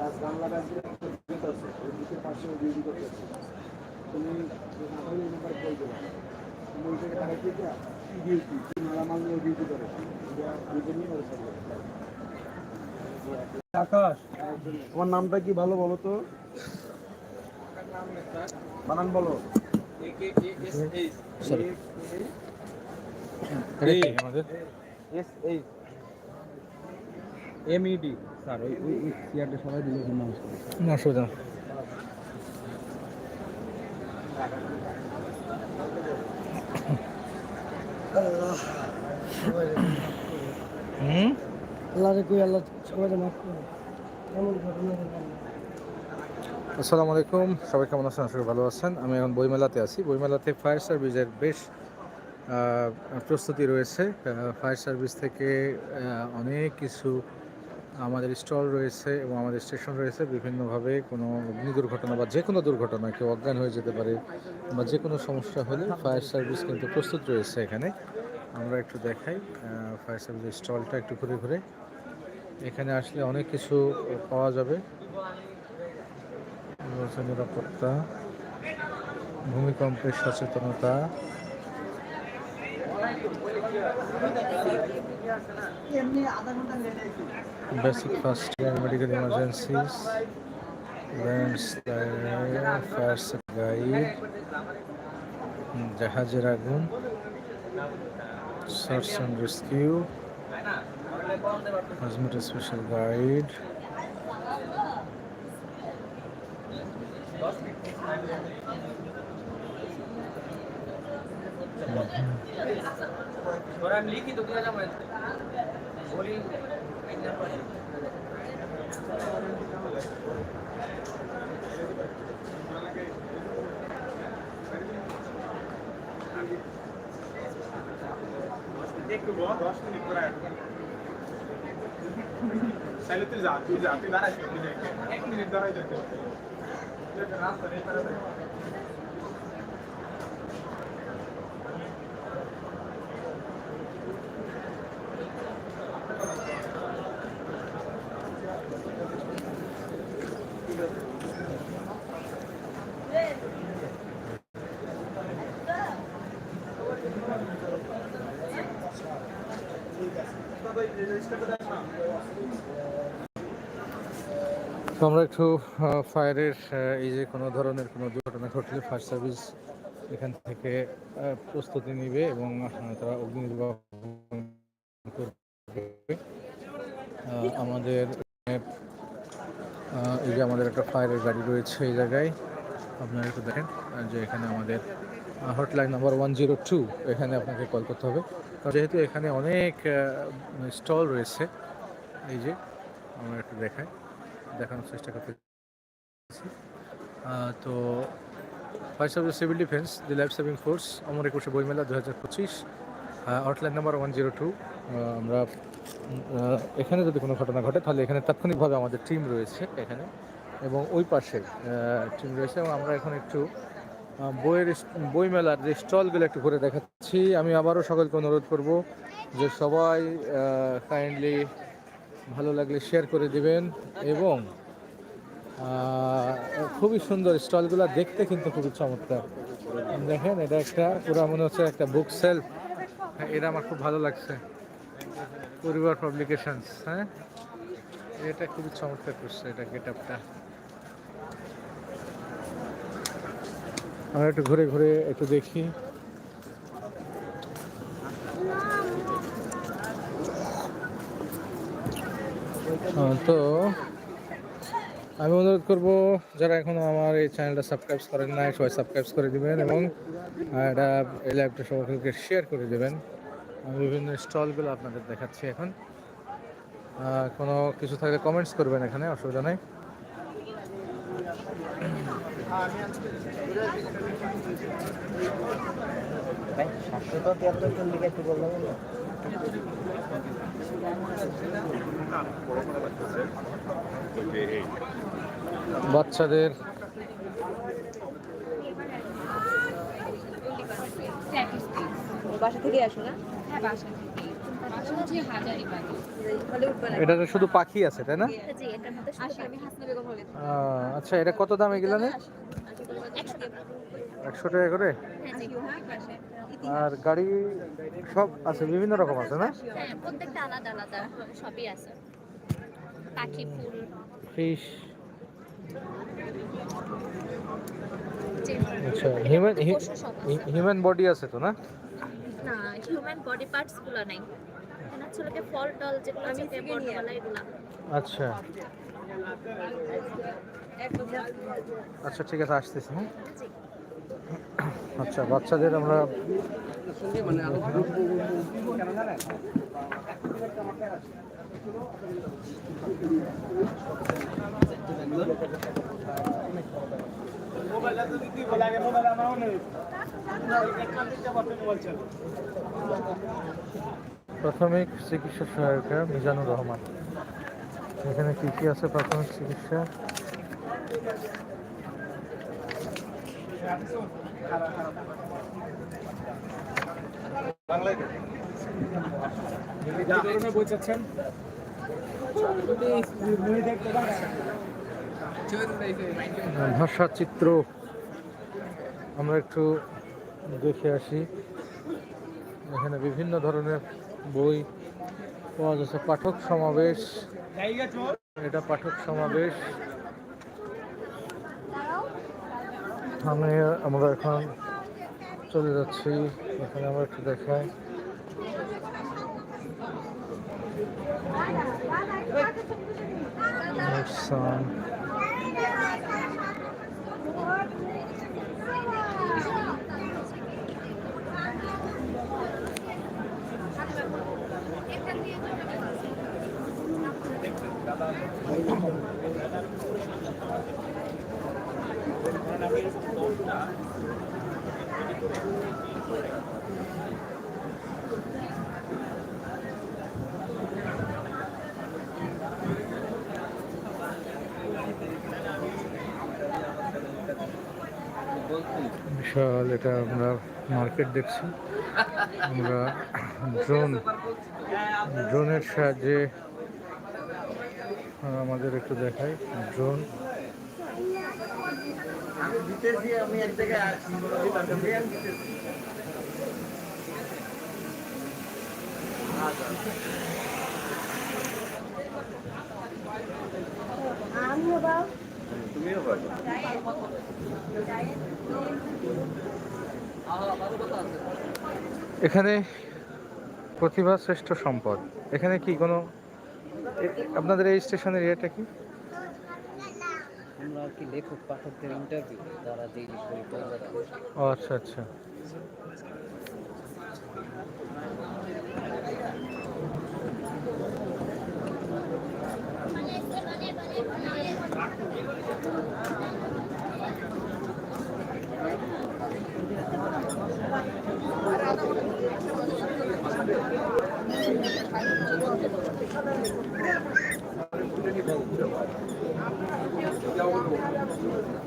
আছে ওই পাশে করতেছে তুমি না এই নাম্বার কল দেবে তুমি ওই থেকে টাকা দিয়ে ডিউটি মালামাল নিয়ে ডিউটি করে? ডিউটি ওর সাথে আকাশ তোমার নামটা কি ভালো বলো তো? বানান বলো। S H M ED sir ওই ওই ওই চেয়ারটা সবাই দিলে কোনো অসুবিধা না অসুবিধা না। হুম? আল্লাহ রে কই আল্লাহ সবাই মাফ করো এমন ঘটনা ঘটনা আসসালামু আলাইকুম সবাই কেমন আছেন? আসলে ভালো আছেন। আমি এখন বইমেলাতে আছি। বইমেলাতে ফায়ার সার্ভিসের বেশ প্রস্তুতি রয়েছে। ফায়ার সার্ভিস থেকে অনেক কিছু আমাদের স্টল রয়েছে এবং আমাদের স্টেশন রয়েছে বিভিন্নভাবে কোনো অগ্নি দুর্ঘটনা বা যে কোনো দুর্ঘটনা কেউ অজ্ঞান হয়ে যেতে পারে বা যে কোনো সমস্যা হলে ফায়ার সার্ভিস কিন্তু প্রস্তুত রয়েছে এখানে। আমরা একটু দেখাই ফায়ার সার্ভিসের স্টলটা একটু ঘুরে ঘুরে। এখানে আসলে অনেক কিছু পাওয়া যাবে। নিরাপত্তা, ভূমিকম্পের সচেতনতা basic first aid medical emergencies fire guide জাহাজের আগুন search and rescue hazmat special guide তাহলে তুই যা তুই যা তুই দাঁড়াইছিস এক মিনিট দাঁড়াই আমরা একটু ফায়ারের এই যে কোনো ধরনের কোনো দুর্ঘটনা ঘটলে ফায়ার সার্ভিস এখান থেকে প্রস্তুতি নেবে এবং তারা অগ্নি আমাদের এই যে আমাদের একটা ফায়ারের গাড়ি রয়েছে এই জায়গায়। আপনারা একটু দেখেন যে এখানে আমাদের hotline number one zero two এখানে আপনাকে কল করতে হবে। যেহেতু এখানে অনেক স্টল রয়েছে, এই যে আমরা একটু দেখাই, দেখানোর চেষ্টা করতে তো fire service civil defence the life saving force Amar Ekushey Boimela দু হাজার পঁচিশ outline number one zero two. আমরা এখানে যদি কোনো ঘটনা ঘটে, তাহলে এখানে তাৎক্ষণিকভাবে আমাদের টিম রয়েছে এখানে, এবং ওই পাশে টিম রয়েছে, এবং আমরা এখন একটু বইয়ের বইমেলার যে স্টলগুলো একটু ঘুরে দেখাচ্ছি, আমি আবারও সকলকে অনুরোধ করব যে সবাই কাইন্ডলি ভালো লাগলে শেয়ার করে দিবেন এবং খুবই সুন্দর স্টলগুলো দেখতে কিন্তু খুবই চমৎকার। দেখেন, এটা একটা, পুরো মনে হচ্ছে একটা বুক সেলফ এটা আমার খুব ভালো লাগছে। পরিবার পাবলিকেশনস হ্যাঁ? এটা খুবই চমৎকার করছে, এটা গেট আপটা আমরা একটু ঘুরে ঘুরে একটু দেখি। তো আমি অনুরোধ করব, যারা এখনও আমার এই চ্যানেলটা সাবস্ক্রাইব করেন নাই, সবাই সাবস্ক্রাইব করে দেবেন এবং এটা এই লাইভটা সকলকে শেয়ার করে দেবেন। আমি বিভিন্ন স্টলগুলো আপনাদের দেখাচ্ছি এখন। কোনো কিছু থাকলে কমেন্টস করবেন এখানে, অসুবিধা নেই। সাতশো তো তিয়াত্তর জন দিকে একটু বললাম না বাচ্চাদের বাসা থেকে আসো না? হ্যাঁ বাসা এটাতে শুধু পাখি আছে তাই না? জি এটার মধ্যে আসলে আমি হাসনা বেগম হলে। আহ, আচ্ছা এটা কত দাম এগুলো না একশো টাকা। করে? হ্যাঁ আর গাড়ি সব আছে বিভিন্ন রকম আছে না? হ্যাঁ প্রত্যেকটা আলাদা আলাদা সবই আছে। পাখি ফুল। ফিশ। আচ্ছা হিউম্যান বডি আছে তো না? না হিউম্যান বডি পার্টসগুলো নাই। হচ্ছে লোকে ফল টল যেগুলো আছে বর্ণমালা এগুলা। আচ্ছা। আচ্ছা ঠিক আছে আসতেছি হ্যাঁ? আচ্ছা বাচ্চাদের আমরা মোবাইল প্রাথমিক চিকিৎসা সহায়িকা মিজানুর রহমান। এখানে কি কি আছে প্রাথমিক চিকিৎসা? ভাষা চিত্র। আমরা একটু দেখে আসি। এখানে বিভিন্ন ধরনের বই, পাওয়া যাচ্ছে পাঠক সমাবেশ। এটা পাঠক সমাবেশ। আমি, আমরা এখন চলে যাচ্ছি। এখানে আমরা একটু দেখাই. বিশাল এটা আমরা মার্কেট দেখছি। আমরা ড্রোন ড্রোনের সাহায্যে আমাদের একটু দেখাই। ড্রোন। এখানে প্রতিভা শ্রেষ্ঠ সম্পদ। এখানে কি কোনো আপনাদের এই স্টেশনের ইয়েটা কি? আমরা আর কি লেখক পাঠকদের ইন্টারভিউ বই পড়বে ও আচ্ছা আচ্ছা।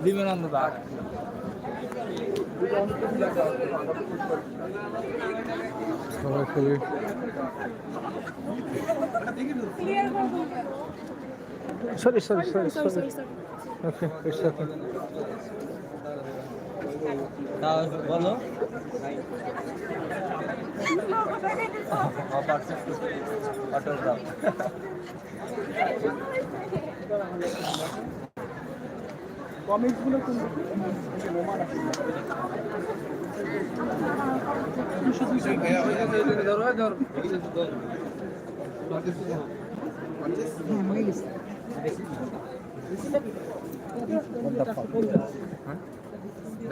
বিবেকানন্দ দাস সবাই খুবই sorry sorry sorry sorry okay it's okay বলো। অটোগ্রাফ কমিক্সগুলো কোন রোমান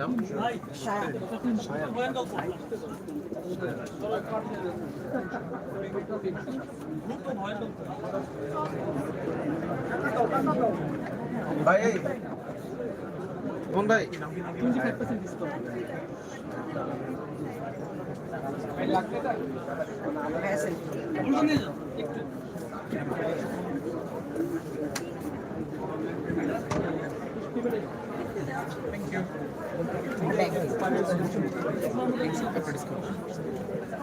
আছে ভাই কোন ভাই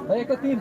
ভাই একটা তিন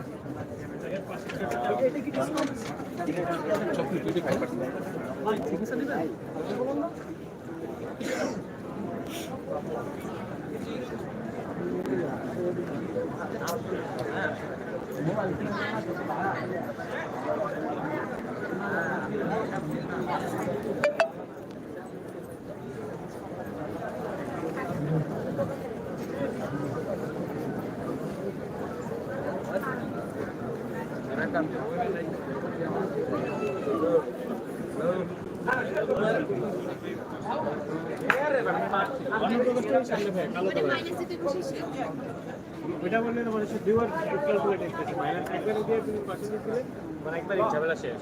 ওইটা বললে মানে দুইবার ক্যালকুলেট করতেছে মাইনাস একবার দিয়ে তুমি পার্সেন্টেজ দিলে মানে একবার ঝামেলা শেষ।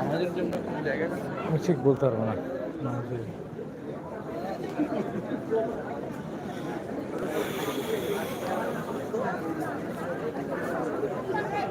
আমাদের জন্য কোনো জায়গা আমি ঠিক বলতে পারব না। নামাজের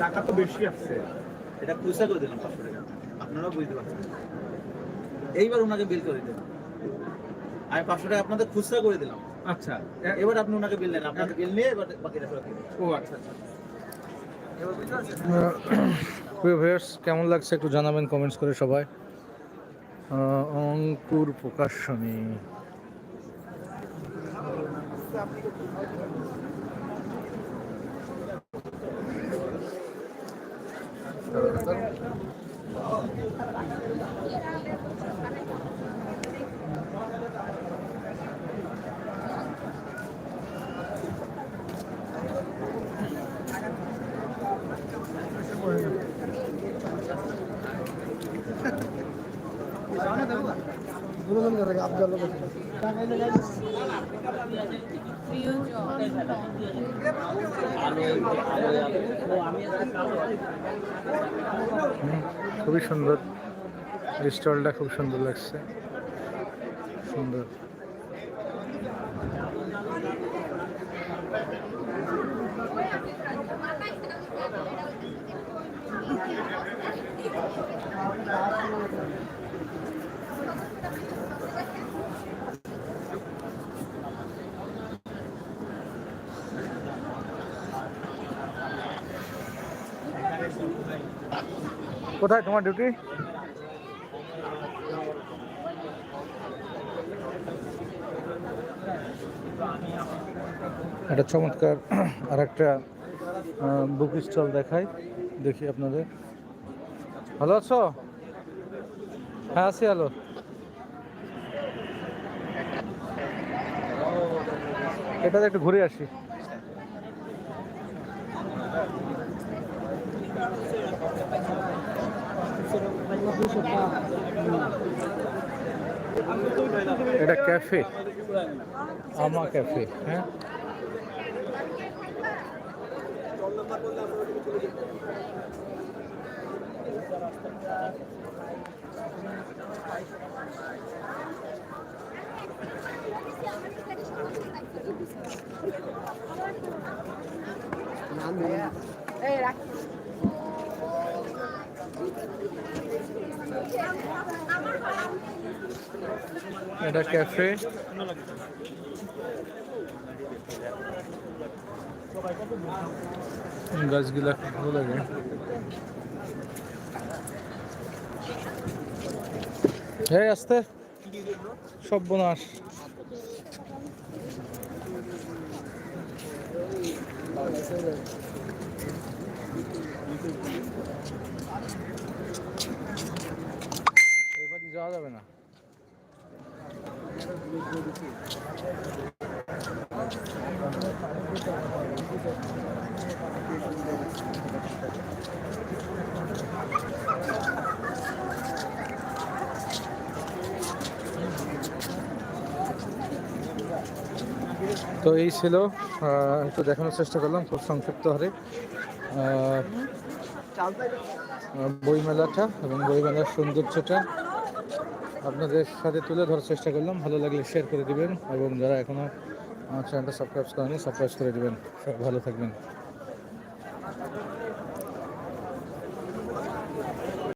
টাকা তো বেশি আসছে এটা খুচরা করে দিলাম পাঁচশো টাকা। আপনারাও বুঝতে পারছেন। এইবার ওনাকে বিল করে দেন আমি পাঁচশো টাকা আপনাদের খুচরা করে দিলাম। আচ্ছা এবার আপনি ওনাকে বিল নেন। আপনাকে বিল নিয়ে এবার বাকিটা ফেরত ও আচ্ছা আচ্ছা। প্রিয় ভিউয়ার্স কেমন লাগছে একটু জানাবেন কমেন্টস করে সবাই। অঙ্কুর প্রকাশনী। খুবই সুন্দর। স্টলটা খুব সুন্দর লাগছে। সুন্দর। কোথায় তোমার ডিউটি একটা চমৎকার আর একটা বুক স্টল দেখাই, দেখি আপনাদের। ভালো আছো? হ্যাঁ আছি হ্যালো এটাতে একটু ঘুরে আসি। এটা ক্যাফে? আমা ক্যাফে হ্যাঁ? এই রাখ। এটা ক্যাফে গাছগুলা ভালো লাগে এই আসতে সব বোনাস এবার যাওয়া যাবে না। তো এই ছিল একটু দেখানোর চেষ্টা করলাম খুব সংক্ষিপ্ত হারে। বইমেলাটা এবং বইমেলার সৌন্দর্যটা। আপনাদের সাথে তুলে ধরার চেষ্টা করলাম। ভালো লাগলে শেয়ার করে দিবেন এবং যারা এখনও আমার চ্যানেলটা সাবস্ক্রাইব করেনি সাবস্ক্রাইব করে দিবেন। ভালো থাকবেন।